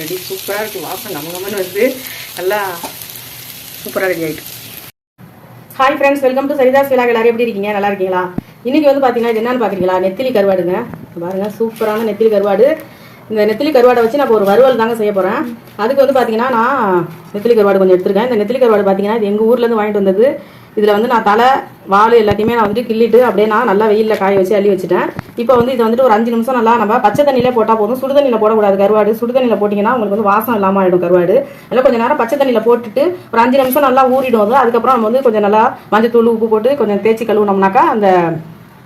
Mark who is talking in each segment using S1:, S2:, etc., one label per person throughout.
S1: ready சூப்பராக இருக்குது வாசம் நம்ம நம்மன்னு வந்து நல்லா சூப்பராக ரெடி ஆகிட்டு ஹாய் ஃப்ரெண்ட்ஸ் வெல்கம் டு சரிதாஸ் விழா எல்லாரும் எப்படி இருக்கீங்க நல்லா இருக்கீங்களா இன்றைக்கி வந்து பார்த்தீங்கன்னா இது என்னென்னு பார்க்குறீங்களா நெத்திலி கருவாடுங்க பாருங்கள் சூப்பரான நெத்திலி கருவாடு இந்த நெத்திலி கருவாடை வச்சு நான் ஒரு வறுவல் தாங்க செய்ய போகிறேன் அதுக்கு வந்து பார்த்தீங்கன்னா நான் நெத்திலி கருவாடு கொஞ்சம் எடுத்துருக்கேன் இந்த நெத்திலி கருவாடு பார்த்தீங்கன்னா இது எங்கள் ஊர்லேருந்து வாங்கிட்டு வந்தது இதில் வந்து நான் தலை வாழ் எல்லாத்தையுமே நான் வந்துட்டு கிள்ளிட்டு அப்படியே நான் நல்லா வெயிலில் காய வச்சு அள்ளி வச்சுட்டேன் இப்போ வந்து இது வந்துட்டு ஒரு அஞ்சு நிமிஷம் நல்லா நம்ம பச்சை தண்ணியிலே போட்டால் போதும் சுடு தண்ணியில் போடக்கூடாது கருவாடு சுடு தண்ணியில் போட்டிங்கன்னா உங்களுக்கு வந்து வாசம் இல்லாமல் ஆகிடும் கருவாடு அதனால் கொஞ்சம் நேரம் பச்சை தண்ணியில் போட்டுட்டு ஒரு அஞ்சு நிமிஷம் நல்லா ஊறிடும் அது அதுக்கப்புறம் நம்ம வந்து கொஞ்சம் நல்லா மஞ்சள் தூள் உப்பு போட்டு கொஞ்சம் தேய்ச்சி கழுவுனோம்னாக்கா அந்த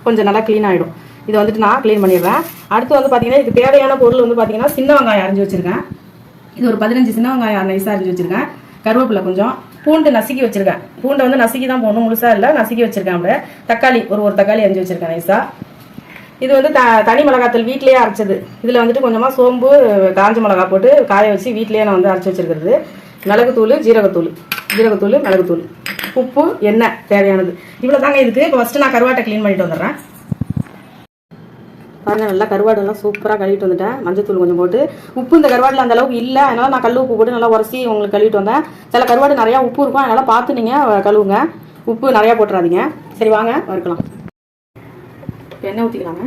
S1: கொஞ்சம் நல்லா க்ளீன் ஆகிடும் இதை வந்துட்டு நான் க்ளீன் பண்ணிடுவேன் அடுத்து வந்து பார்த்தீங்கன்னா இதுக்கு தேவையான பொருள் வந்து பார்த்தீங்கன்னா சின்ன வெங்காயம் அரைஞ்சி வச்சுருக்கேன் இது ஒரு பதினஞ்சு சின்ன வெங்காயம் நைஸாக அரைஞ்சி வச்சுருக்கேன் கருவேப்பிலை கொஞ்சம் பூண்டு நசுக்கி வச்சுருக்கேன் பூண்டை வந்து நசுக்கி தான் போகணும் முழுசாக இல்லை நசுக்கி வச்சுருக்கேன் அப்படியே தக்காளி ஒரு ஒரு தக்காளி அரிஞ்சு வச்சுருக்கேன் நைஸாக இது வந்து த தனி மிளகாத்தூள் வீட்டிலேயே அரைச்சது இதில் வந்துட்டு கொஞ்சமாக சோம்பு காஞ்ச மிளகா போட்டு காய வச்சு வீட்டிலேயே நான் வந்து அரைச்சி வச்சுருக்கிறது மிளகுத்தூள் ஜீரகத்தூள் ஜீரகத்தூள் மிளகுத்தூள் உப்பு எண்ணெய் தேவையானது இவ்வளோ தாங்க இதுக்கு ஃபஸ்ட்டு நான் கருவாட்டை க்ளீன் பண்ணிட்டு வந்துடுறேன் பாருங்க நல்லா கருவாடெல்லாம் சூப்பராக கழுவிட்டு வந்துட்டேன் மஞ்சத்தூள் கொஞ்சம் போட்டு உப்பு இந்த கருவாடில் அந்த அளவுக்கு இல்லை அதனால் நான் கல் உப்பு போட்டு நல்லா உரசி உங்களுக்கு கழுவிட்டு வந்தேன் சில கருவாடு நிறையா உப்பு இருக்கும் அதனால பார்த்து நீங்கள் கழுவுங்க உப்பு நிறையா போட்டுறாதீங்க சரி வாங்க வறுக்கலாம் எண்ணெய் ஊற்றிக்கலாங்க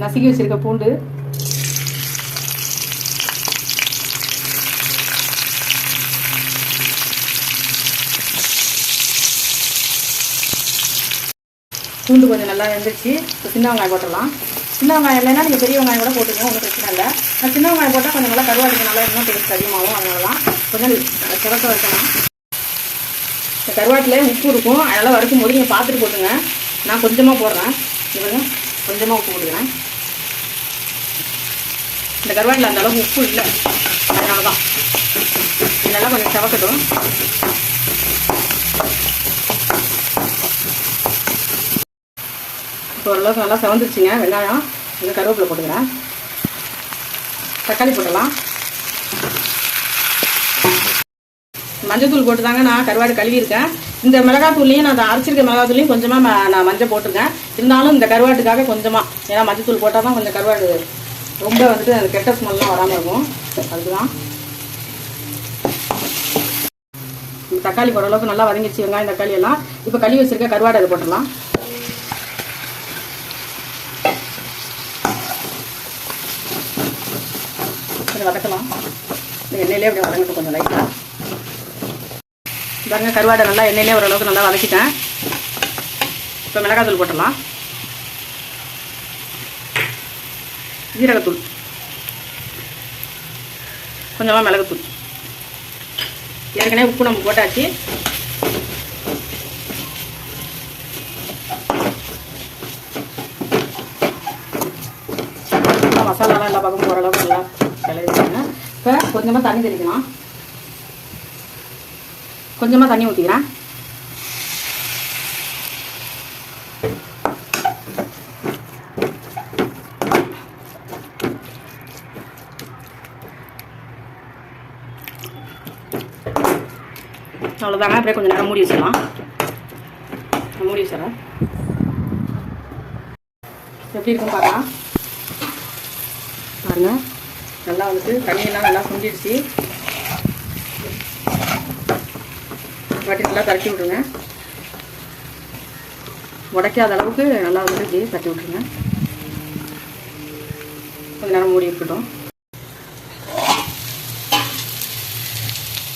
S1: நசுக்கி வச்சுருக்க பூண்டு பூண்டு கொஞ்சம் நல்லா வெந்துச்சு இப்போ சின்ன வெங்காயம் போட்டுடலாம் சின்ன வெங்காயம் இல்லைனா நீங்கள் பெரிய வெங்காயம் கூட போட்டுக்கோங்க ஒன்றும் பிரச்சனை இல்லை நான் சின்ன வெங்காயம் போட்டால் கொஞ்சம் நல்லா கருவாட்டுக்கு நல்லா இன்னும் டேஸ்ட் அதிகமாகும் அதனால தான் கொஞ்சம் சிறக்க வைக்கணும் இந்த கருவாட்டில் உப்பு இருக்கும் அதெல்லாம் வரைக்கும் போது நீங்கள் பார்த்துட்டு போட்டுங்க நான் கொஞ்சமாக போடுறேன் இவங்க கொஞ்சமாக உப்பு கொடுக்குறேன் இந்த கருவாட்டில் அந்த அளவுக்கு உப்பு இல்லை அதனால தான் இதெல்லாம் கொஞ்சம் சிவக்கட்டும் இப்போ ஓரளவுக்கு நல்லா செவந்துருச்சுங்க வெங்காயம் இந்த கருவேப்பிலை போட்டுக்கிறேன் தக்காளி போட்டலாம் மஞ்சத்தூள் போட்டு தாங்க நான் கருவாடு கழுவியிருக்கேன் இந்த மிளகாத்தூள்லையும் நான் அரைச்சிருக்க மிளகாத்தூள்லையும் கொஞ்சமாக நான் மஞ்சள் போட்டிருக்கேன் இருந்தாலும் இந்த கருவாட்டுக்காக கொஞ்சமாக ஏன்னா மஞ்சத்தூள் போட்டால் தான் கொஞ்சம் கருவாடு ரொம்ப வந்துட்டு அந்த கெட்ட ஸ்மெல்லாம் வராமல் இருக்கும் அதுதான் தக்காளி போடுற அளவுக்கு நல்லா வதங்கிச்சு வெங்காயம் தக்காளி எல்லாம் இப்போ கழுவி வச்சிருக்க கருவாடு அது போட்டுடலாம் வதக்கலாம் எண்ணெயிலே அப்படி வதங்கிட்டு கொஞ்சம் லைட்டாக பாருங்கள் கருவாடை நல்லா எண்ணெயிலே ஓரளவுக்கு நல்லா வதக்கிட்டேன் இப்போ மிளகாய் தூள் போட்டலாம் ஜீரகத்தூள் கொஞ்சமாக மிளகுத்தூள் ஏற்கனவே உப்பு நம்ம போட்டாச்சு மசாலாலாம் எல்லா பக்கமும் ஓரளவுக்கு நல்லா கிளறிடுங்க இப்போ கொஞ்சமாக தண்ணி தெளிக்கலாம் கொஞ்சமாக தண்ணி ஊற்றிக்கிறேன் அவ்வளோதாங்க அப்படியே கொஞ்சம் நேரம் மூடி வச்சிடலாம் மூடி வச்சிடறேன் எப்படி இருக்கும் பார்க்கலாம் பாருங்கள் நல்லா வந்துட்டு தண்ணியெல்லாம் நல்லா குண்டிடுச்சு வாட்டி நல்லா தட்டி விட்ருங்க உடைக்காத அளவுக்கு நல்லா வந்துட்டு இப்படியே தட்டி விட்ருங்க கொஞ்சம் நேரம் மூடி இருக்கட்டும்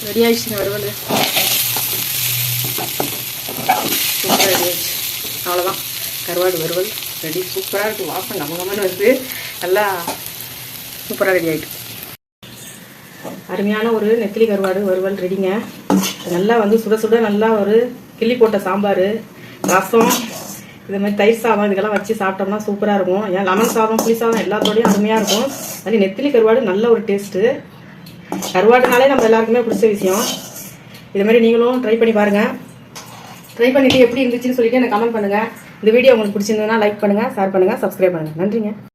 S1: ரெடி ஆயிடுச்சுங்க வருவது சூப்பராக ரெடி ஆயிடுச்சு அவ்வளோதான் கருவாடு வருவது ரெடி சூப்பராக இருக்குது வாசம் நம்ம வருது நல்லா சூப்பராக ரெடி ஆகிட்டு அருமையான ஒரு நெத்திலி கருவாடு வறுவல் ரெடிங்க நல்லா வந்து சுட சுட நல்லா ஒரு கிள்ளி போட்ட சாம்பார் ரசம் இது மாதிரி தயிர் சாதம் இதுக்கெல்லாம் வச்சு சாப்பிட்டோம்னா சூப்பராக இருக்கும் ஏன் லெமன் சாதம் புளி சாதம் எல்லாத்தோடையும் அருமையாக இருக்கும் அது நெத்திலி கருவாடு நல்ல ஒரு டேஸ்ட்டு கருவாடுனாலே நம்ம எல்லாருக்குமே பிடிச்ச விஷயம் இது மாதிரி நீங்களும் ட்ரை பண்ணி பாருங்கள் ட்ரை பண்ணிவிட்டு எப்படி இருந்துச்சுன்னு சொல்லிட்டு எனக்கு கமெண்ட் பண்ணுங்கள் இந்த வீடியோ உங்களுக்கு பிடிச்சிருந்ததுன்னா லைக் பண்ணுங்கள் ஷேர் பண்ணுங்கள் சப்ஸ்கிரைப் பண்ணுங்கள் நன்றிங்க